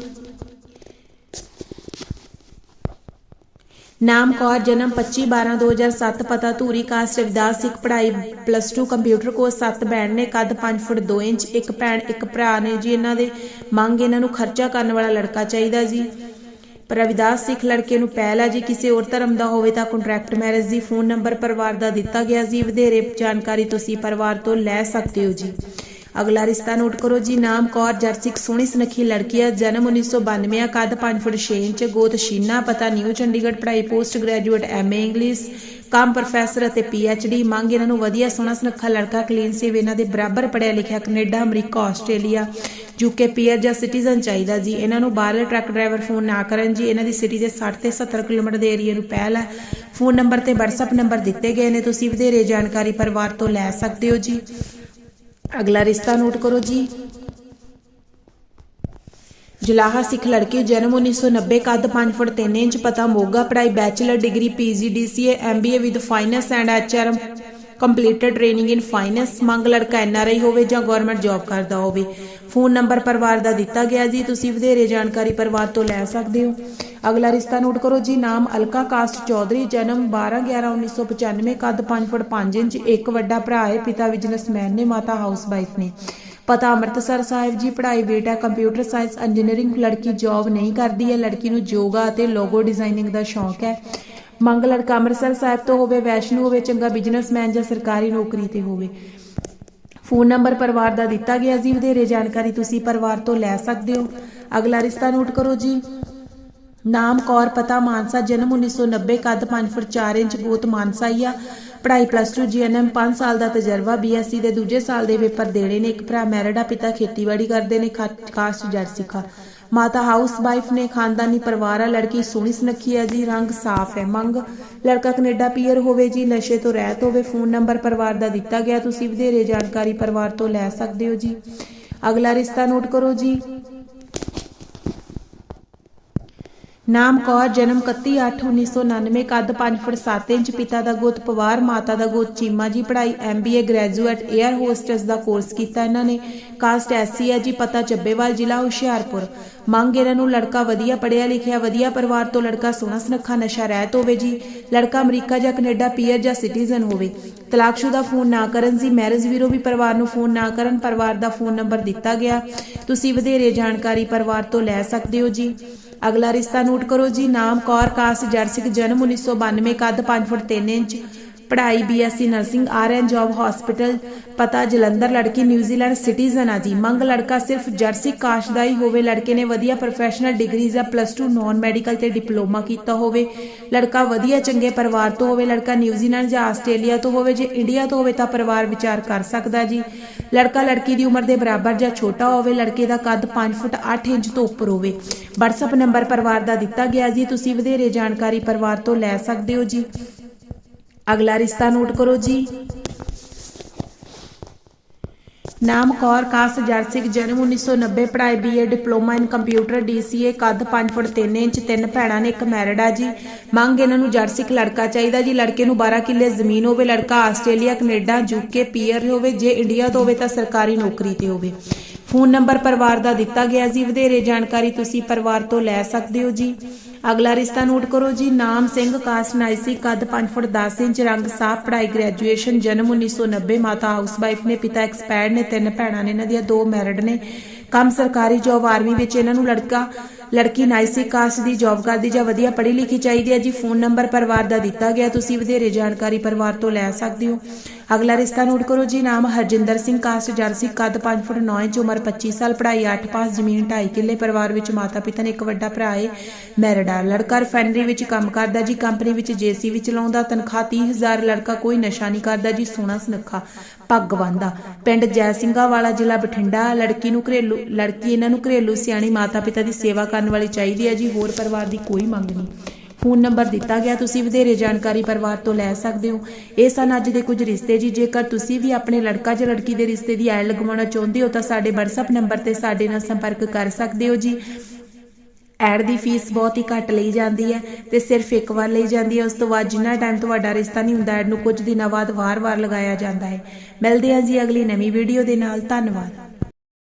ਨਾਮ ਕੌਰ, ਜਨਮ 25/12/2007 ਪਤਾ ਧੂਰੀ ਕਾਸਟ, ਰਵਿਦਾਸ ਸਿੱਖ ਪੜ੍ਹਾਈ ਪਲੱਸ 2 ਕੰਪਿਊਟਰ ਕੋਰਸ 7 ਬੈਂਡ ਨੇ, ਕੱਦ 5 ਫੁੱਟ 2 ਇੰਚ, ਇੱਕ ਭੈਣ, ਇੱਕ ਭਰਾ ਨੇ ਜੀ। ਇਹਨਾਂ ਦੇ ਮੰਗ ਇਹਨਾਂ ਨੂੰ ਖਰਚਾ ਕਰਨ ਵਾਲਾ ਲੜਕਾ ਚਾਹੀਦਾ ਜੀ। ਪਰ ਰਵਿਦਾਸ ਸਿੱਖ ਲੜਕੇ ਨੂੰ ਪਹਿਲ ਹੈ ਜੀ। ਕਿਸੇ ਹੋਰ ਧਰਮ ਦਾ ਹੋਵੇ ਤਾਂ ਕੰਟਰੈਕਟ ਮੈਰਿਜ ਦੀ ਫੋਨ ਨੰਬਰ ਪਰਿਵਾਰ ਦਾ ਦਿੱਤਾ ਗਿਆ ਜੀ। ਵਧੇਰੇ ਜਾਣਕਾਰੀ ਤੁਸੀਂ ਪਰਿਵਾਰ ਤੋਂ ਲੈ ਸਕਦੇ ਹੋ ਜੀ। ਅਗਲਾ ਰਿਸ਼ਤਾ ਨੋਟ ਕਰੋ ਜੀ, ਨਾਮ ਕੌਰ ਜਰਸਿਕ ਸੋਹਣੀ ਸੁਨੱਖੀ ਲੜਕੀ ਹੈ ਜਨਮ 1992 ਆ, ਕੱਦ 5 ਫੁੱਟ 6 ਇੰਚ, ਗੋਤ ਸ਼ੀਨਾ, ਪਤਾ ਨਿਊ ਚੰਡੀਗੜ੍ਹ ਪੜ੍ਹਾਈ, ਪੋਸਟ ਗ੍ਰੈਜੂਏਟ ਐਮਏ ਇੰਗਲਿਸ਼, ਕੰਮ ਪ੍ਰੋਫੈਸਰ ਅਤੇ ਪੀਐਚਡੀ ਮੰਗ ਇਹਨਾਂ ਨੂੰ ਵਧੀਆ ਸੋਹਣਾ ਸੁਨੱਖਾ ਲੜਕਾ ਕਲੀਨ ਸੇਵ ਇਹਨਾਂ ਦੇ ਬਰਾਬਰ ਪੜ੍ਹਿਆ ਲਿਖਿਆ, Canada, America, Australia UK PR ਜਾਂ ਸਿਟੀਜ਼ਨ ਚਾਹੀਦਾ ਜੀ। ਇਹਨਾਂ ਨੂੰ ਬਾਹਰਲੇ ਟਰੱਕ ਡਰਾਈਵਰ ਫੋਨ ਨਾ ਕਰਨ ਜੀ, ਇਹਨਾਂ ਦੀ ਸਿਟੀ ਦੇ 60 ਤੇ 70 ਕਿਲੋਮੀਟਰ ਦੇ ਏਰੀਆ ਨੂੰ ਪਹਿਲ ਹੈ। ਫੋਨ ਨੰਬਰ ਤੇ WhatsApp ਨੰਬਰ ਦਿੱਤੇ ਗਏ ਨੇ, ਤੁਸੀਂ ਵਧੇਰੇ ਜਾਣਕਾਰੀ ਪਰਿਵਾਰ ਤੋਂ ਲੈ ਸਕਦੇ ਹੋ ਜੀ। ਅਗਲਾ ਰਿਸ਼ਤਾ ਨੋਟ ਕਰੋ ਜੀ। ਜਲਾਹਾ ਸਿੱਖ ਲੜਕੀ ਜਨਮ 1990 ਕੱਦ 5 ਫੁੱਟ 3 ਇੰਚ ਪਤਾ ਮੋਗਾ ਪੜ੍ਹਾਈ bachelor degree PGDCA MBA with finance and HRM completed training in finance ਮੰਗ ਲੜਕਾ ਐਨਆਰਆਈ ਹੋਵੇ ਜਾਂ ਗਵਰਨਮੈਂਟ ਜੌਬ ਕਰਦਾ ਹੋਵੇ। ਫੋਨ ਨੰਬਰ ਪਰਿਵਾਰ ਦਾ ਦਿੱਤਾ ਗਿਆ ਜੀ। ਤੁਸੀਂ ਵਧੇਰੇ ਜਾਣਕਾਰੀ ਪਰਿਵਾਰ ਤੋਂ ਲੈ ਸਕਦੇ ਹੋ। ਅਗਲਾ ਰਿਸ਼ਤਾ ਨੋਟ ਕਰੋ ਜੀ, ਨਾਮ ਅਲਕਾ ਕਾਸਟ ਚੌਧਰੀ, ਜਨਮ 12/11/1995 ਕੱਦ 5 ਫੁੱਟ 5 ਇੰਚ, ਇੱਕ ਵੱਡਾ ਭਰਾ ਹੈ, ਪਿਤਾ ਬਿਜ਼ਨਸਮੈਨ ਨੇ, ਮਾਤਾ ਹਾਊਸਵਾਈਫ ਨੇ। ਪਤਾ ਅੰਮ੍ਰਿਤਸਰ ਸਾਹਿਬ ਜੀ, ਪੜ੍ਹਾਈ ਬੇਟਾ ਕੰਪਿਊਟਰ ਸਾਇੰਸ ਇੰਜੀਨੀਅਰਿੰਗ, ਲੜਕੀ ਜੌਬ ਨਹੀਂ ਕਰਦੀ ਹੈ, ਲੜਕੀ ਨੂੰ ਯੋਗਾ ਅਤੇ ਲੋਗੋ ਡਿਜ਼ਾਈਨਿੰਗ ਦਾ ਸ਼ੌਂਕ ਹੈ। ਮੰਗ ਲੜਕਾ ਅੰਮ੍ਰਿਤਸਰ ਸਾਹਿਬ ਤੋਂ ਹੋਵੇ, ਵੈਸ਼ਨੂ ਹੋਵੇ, ਚੰਗਾ ਬਿਜ਼ਨਸਮੈਨ ਜਾਂ ਸਰਕਾਰੀ ਨੌਕਰੀ ਤੇ ਹੋਵੇ। ਫੋਨ ਨੰਬਰ ਪਰਿਵਾਰ ਦਾ ਦਿੱਤਾ ਗਿਆ ਜੀ, ਵਧੇਰੇ ਜਾਣਕਾਰੀ ਤੁਸੀਂ ਪਰਿਵਾਰ ਤੋਂ ਲੈ ਸਕਦੇ ਹੋ। ਅਗਲਾ ਰਿਸ਼ਤਾ ਨੋਟ ਕਰੋ ਜੀ। ਨਾਮ ਕੌਰ, ਪਤਾ, ਮਾਨਸਾ, ਜਨਮ 1990 ਕੱਦ 5 ਫੁੱਟ 4 ਇੰਚ, ਗੋਤ, ਮਾਨਸਾ ਹੀ ਪਲੱਸ 2 ਜੀਐਨਐਮ 5 ਸਾਲ ਦਾ ਤਜਰਬਾ ਬੀਐਸਸੀ ਦੇ ਦੂਜੇ ਸਾਲ ਦੇ ਪੇਪਰ ਦੇਣੇ ਨੇ। ਇੱਕ ਭਰਾ ਮੈਰਿਡ ਆ, ਪਿਤਾ ਖੇਤੀਬਾੜੀ ਕਰਦੇ ਨੇ, ਖਾ- ਕਾਸਟ ਮਾਤਾ ਹਾਊਸ ਵਾਈਫ ਨੇ, ਖਾਨਦਾਨੀ ਪਰਿਵਾਰ ਆ, ਲੜਕੀ ਸੋਹਣੀ ਸੁਨੱਖੀ ਹੈ ਜੀ, ਰੰਗ ਸਾਫ਼ ਹੈ, ਮੰਗ। ਲੜਕਾ ਕੈਨੇਡਾ ਪੀਅਰ ਹੋਵੇ ਜੀ, ਨਸ਼ੇ ਤੋਂ ਰਹਿਤ ਹੋਵੇ ਫੋਨ ਨੰਬਰ ਪਰਿਵਾਰ ਦਾ ਦਿੱਤਾ ਗਿਆ, ਤੁਸੀਂ ਵਧੇਰੇ ਜਾਣਕਾਰੀ ਪਰਿਵਾਰ ਤੋਂ ਲੈ ਸਕਦੇ ਹੋ ਜੀ। ਅਗਲਾ ਰਿਸ਼ਤਾ ਨੋਟ ਕਰੋ ਜੀ। ਨਾਮ ਕੌਰ ਜਨਮ 31/8/1999 ਕੱਦ 5 ਫੁੱਟ 7 ਇੰਚ, ਪਿਤਾ ਦਾ ਗੋਤ ਪਵਾਰ, ਮਾਤਾ ਦਾ ਗੋਤ ਚੀਮਾ ਜੀ, ਪੜ੍ਹਾਈ ਐਮਬੀਏ, ਗ੍ਰੈਜੂਏਟ 에ਅਰ ਹੋਸਟਸ ਦਾ ਕੋਰਸ ਕੀਤਾ ਇਹਨਾਂ ਨੇ। ਕਾਸਟ ਐਸਸੀ ਹੈ ਜੀ, ਪਤਾ ਚੱਬੇਵਾਲ ਜ਼ਿਲ੍ਹਾ, ਹੁਸ਼ਿਆਰਪੁਰ। ਮੰਗ ਇਹਨਾਂ ਨੂੰ ਲੜਕਾ ਵਧੀਆ ਪੜ੍ਹਿਆ ਲਿਖਿਆ, ਵਧੀਆ ਪਰਿਵਾਰ ਤੋਂ ਲੜਕਾ ਸੋਹਣਾ ਸੁਨੱਖਾ ਨਸ਼ਾ ਰਹਿਤ ਹੋਵੇ ਜੀ। ਲੜਕਾ ਅਮਰੀਕਾ ਜਾਂ ਕੈਨੇਡਾ ਪੀਅਰ ਜਾਂ ਸਿਟੀਜ਼ਨ ਹੋਵੇ। ਤਲਾਕਸ਼ੁਦਾ ਫੋਨ ਨਾ ਕਰਨ ਜੀ, ਮੈਰਿਜ ਵੀਰੋ ਵੀ ਪਰਿਵਾਰ ਨੂੰ ਫੋਨ ਨਾ ਕਰਨ, ਪਰਿਵਾਰ ਦਾ ਫੋਨ ਨੰਬਰ ਦਿੱਤਾ ਗਿਆ। ਤੁਸੀਂ ਵਧੇਰੇ ਜਾਣਕਾਰੀ ਪਰਿਵਾਰ ਤੋਂ ਲੈ ਸਕਦੇ ਹੋ ਜੀ। ਅਗਲਾ ਰਿਸ਼ਤਾ ਨੋਟ ਕਰੋ ਜੀ। ਨਾਮ ਕੌਰ ਕਾਸ ਜਰਸਿਕ ਜਨਮ 1992 ਕੱਦ 5 ਫੁੱਟ 3 ਇੰਚ। ਪੜ੍ਹਾਈ BSc nursing RN job hospital ਪਤਾ ਜਲੰਧਰ, ਲੜਕੀ ਨਿਊਜ਼ੀਲੈਂਡ ਸਿਟੀਜ਼ਨ ਆ ਜੀ। ਮੰਗ ਲੜਕਾ ਸਿਰਫ ਜਰਸੀ ਕਾਸ਼ ਦਾ ਹੀ ਹੋਵੇ, ਲੜਕੇ ਨੇ ਵਧੀਆ ਪ੍ਰੋਫੈਸ਼ਨਲ ਡਿਗਰੀ ਜਾਂ ਪਲੱਸ 2 ਨਾਨ ਮੈਡੀਕਲ ਤੇ ਡਿਪਲੋਮਾ ਕੀਤਾ ਹੋਵੇ। ਲੜਕਾ ਵਧੀਆ ਚੰਗੇ ਪਰਿਵਾਰ ਤੋਂ ਹੋਵੇ, ਲੜਕਾ ਨਿਊਜ਼ੀਲੈਂਡ ਜਾਂ ਆਸਟ੍ਰੇਲੀਆ ਤੋਂ ਹੋਵੇ, ਜੇ ਇੰਡੀਆ ਤੋਂ ਹੋਵੇ ਤਾਂ ਪਰਿਵਾਰ ਵਿਚਾਰ ਕਰ ਸਕਦਾ ਜੀ। ਲੜਕਾ ਲੜਕੀ ਦੀ ਉਮਰ ਦੇ ਬਰਾਬਰ ਜਾਂ ਛੋਟਾ ਹੋਵੇ, ਲੜਕੇ ਦਾ ਕੱਦ 5 ਫੁੱਟ 8 ਇੰਚ ਤੋਂ ਉੱਪਰ ਹੋਵੇ। WhatsApp ਨੰਬਰ ਪਰਿਵਾਰ ਦਾ ਦਿੱਤਾ ਗਿਆ ਜੀ, ਤੁਸੀਂ ਵਧੇਰੇ ਜਾਣਕਾਰੀ ਪਰਿਵਾਰ ਤੋਂ ਲੈ ਸਕਦੇ ਹੋ ਜੀ। ਅਗਲਾ ਰਿਸ਼ਤਾ ਨੋਟ ਕਰੋ ਜੀ। ਨਾਮ ਕੌਰ ਕਾਸ ਜਰਸਿਕ ਜਨਮ 1990 ਪੜ੍ਹਾਈ BA diploma in computer DCA ਕੱਦ 5 ਫੁੱਟ 3 ਇੰਚ, ਤਿੰਨ ਭੈਣਾਂ ਨੇ ਇੱਕ ਮੈਰਿਡ ਆ ਜੀ। ਮੰਗ ਇਹਨਾਂ ਨੂੰ ਜਰਸਿਕ ਲੜਕਾ ਚਾਹੀਦਾ ਜੀ। ਲੜਕੇ ਨੂੰ 12 ਕਿੱਲੇ ਜ਼ਮੀਨ ਹੋਵੇ, ਲੜਕਾ ਆਸਟ੍ਰੇਲੀਆ, ਕੈਨੇਡਾ ਯੂਕੇ ਪੀਅਰ ਹੋਵੇ, ਜੇ ਇੰਡੀਆ ਤੋਂ ਹੋਵੇ ਤਾਂ ਸਰਕਾਰੀ ਨੌਕਰੀ ਤੇ ਹੋਵੇ। ਫੋਨ ਨੰਬਰ ਪਰਿਵਾਰ ਦਾ ਦਿੱਤਾ ਗਿਆ ਜੀ। ਵਧੇਰੇ ਜਾਣਕਾਰੀ ਤੁਸੀਂ ਪਰਿਵਾਰ ਤੋਂ ਲੈ ਸਕਦੇ ਹੋ ਜੀ। ਅਗਲਾ ਰਿਸ਼ਤਾ ਨੋਟ ਕਰੋ ਜੀ। ਨਾਮ ਸਿੰਘ, ਕਾਸਟ ਨਾਈਸੀ ਕੱਦ 5 ਫੁੱਟ 10 ਇੰਚ, ਰੰਗ ਸਾਫ਼, ਪੜ੍ਹਾਈ ਗ੍ਰੈਜੂਏਸ਼ਨ ਜਨਮ 1990 ਮਾਤਾ ਹਾਊਸਵਾਈਫ ਨੇ, ਪਿਤਾ ਐਕਸਪਾਇਰਡ ਨੇ, ਤਿੰਨ ਭੈਣਾਂ ਨੇ, ਇਹਨਾਂ ਦੀਆਂ ਦੋ ਮੈਰਿਡ ਨੇ। ਕੰਮ ਸਰਕਾਰੀ ਜੋਬ ਆਰਮੀ ਵਿੱਚ ਇਹਨਾਂ ਨੂੰ ਲੜਕਾ, ਲੜਕੀ ਨਾਈਸੀ ਕਾਸਟ ਦੀ ਜੌਬ ਕਰਦੀ ਜਾਂ ਵਧੀਆ ਪੜ੍ਹੀ ਲਿਖੀ ਚਾਹੀਦੀ ਹੈ ਜੀ। ਫੋਨ ਨੰਬਰ ਪਰਿਵਾਰ ਦਾ ਦਿੱਤਾ ਗਿਆ। ਤੁਸੀਂ ਵਧੇਰੇ ਜਾਣਕਾਰੀ ਪਰਿਵਾਰ ਤੋਂ ਲੈ ਸਕਦੇ ਹੋ। ਅਗਲਾ ਰਿਸ਼ਤਾ ਨੋਟ ਕਰੋ। ਜੀ ਨਾਮ ਹਰਜਿੰਦਰ ਸਿੰਘ, ਕਾਸਟ ਜਰਸੀ, ਕੱਦ 5 ਫੁੱਟ 9 ਇੰਚ, ਉਮਰ 25 ਸਾਲ, ਪੜ੍ਹਾਈ 8 ਪਾਸ, ਜ਼ਮੀਨ 2.5 ਕਿੱਲੇ, ਪਰਿਵਾਰ ਵਿੱਚ ਮਾਤਾ ਪਿਤਾ ਨੇ ਇੱਕ ਵੱਡਾ ਭਰਾ ਹੈ ਮੈਰਿਡ ਆ। ਲੜਕਾ ਰਿਫਾਈਨਰੀ ਵਿੱਚ ਕੰਮ ਕਰਦਾ ਜੀ, ਕੰਪਨੀ ਵਿੱਚ ਜੇਸੀ ਚਲਾਉਂਦਾ, ਤਨਖਾਹ 30000 ਲੜਕਾ ਕੋਈ ਨਸ਼ਾ ਨਹੀਂ ਕਰਦਾ ਜੀ, ਸੋਹਣਾ ਸੁਨੱਖਾ ਪੱਗ ਬੰਨਦਾ ਪਿੰਡ ਜੈ ਸਿੰਘਾ ਵਾਲਾ ਜ਼ਿਲ੍ਹਾ ਬਠਿੰਡਾ, ਲੜਕੀ ਨੂੰ ਘਰੇਲੂ, ਲੜਕੀ ਇਹਨਾਂ ਨੂੰ ਘਰੇਲੂ ਸਿਆਣੀ ਮਾਤਾ ਪਿਤਾ ਦੀ ਸੇਵਾ ਕਰਨ ਵਾਲੀ ਚਾਹੀਦੀ ਹੈ ਜੀ, ਹੋਰ ਪਰਿਵਾਰ ਦੀ ਕੋਈ ਮੰਗ ਨਹੀਂ। ਫੋਨ ਨੰਬਰ ਦਿੱਤਾ ਗਿਆ, ਤੁਸੀਂ ਵਧੇਰੇ ਜਾਣਕਾਰੀ ਪਰਿਵਾਰ ਤੋਂ ਲੈ ਸਕਦੇ ਹੋ। ਇਹ ਸਨ ਅੱਜ ਦੇ ਕੁਝ ਰਿਸ਼ਤੇ ਜੀ, ਜੇਕਰ ਤੁਸੀਂ ਵੀ ਆਪਣੇ ਲੜਕਾ ਜਾਂ ਲੜਕੀ ਦੇ ਰਿਸ਼ਤੇ ਦੀ ਐਡ ਲਗਵਾਉਣਾ ਚਾਹੁੰਦੇ ਹੋ, ਤਾਂ ਸਾਡੇ WhatsApp ਨੰਬਰ ਤੇ ਸਾਡੇ ਨਾਲ ਸੰਪਰਕ ਕਰ ਸਕਦੇ ਹੋ ਜੀ। ਐਡ ਦੀ ਫੀਸ ਬਹੁਤ ਹੀ ਘੱਟ ਲਈ ਜਾਂਦੀ ਹੈ ਤੇ ਸਿਰਫ ਇੱਕ ਵਾਰ ਲਈ ਜਾਂਦੀ ਹੈ। ਉਸ ਤੋਂ ਬਾਅਦ ਜਿੰਨਾ ਟਾਈਮ ਤੁਹਾਡਾ ਰਿਸ਼ਤਾ ਨਹੀਂ ਹੁੰਦਾ, ਐਡ ਨੂੰ ਕੁਝ ਦਿਨਾਂ ਬਾਅਦ ਵਾਰ-ਵਾਰ ਲਗਾਇਆ ਜਾਂਦਾ ਹੈ। ਮਿਲਦੇ ਹਾਂ ਜੀ ਅਗਲੀ ਨਵੀਂ ਵੀਡੀਓ ਦੇ ਨਾਲ। ਧੰਨਵਾਦ।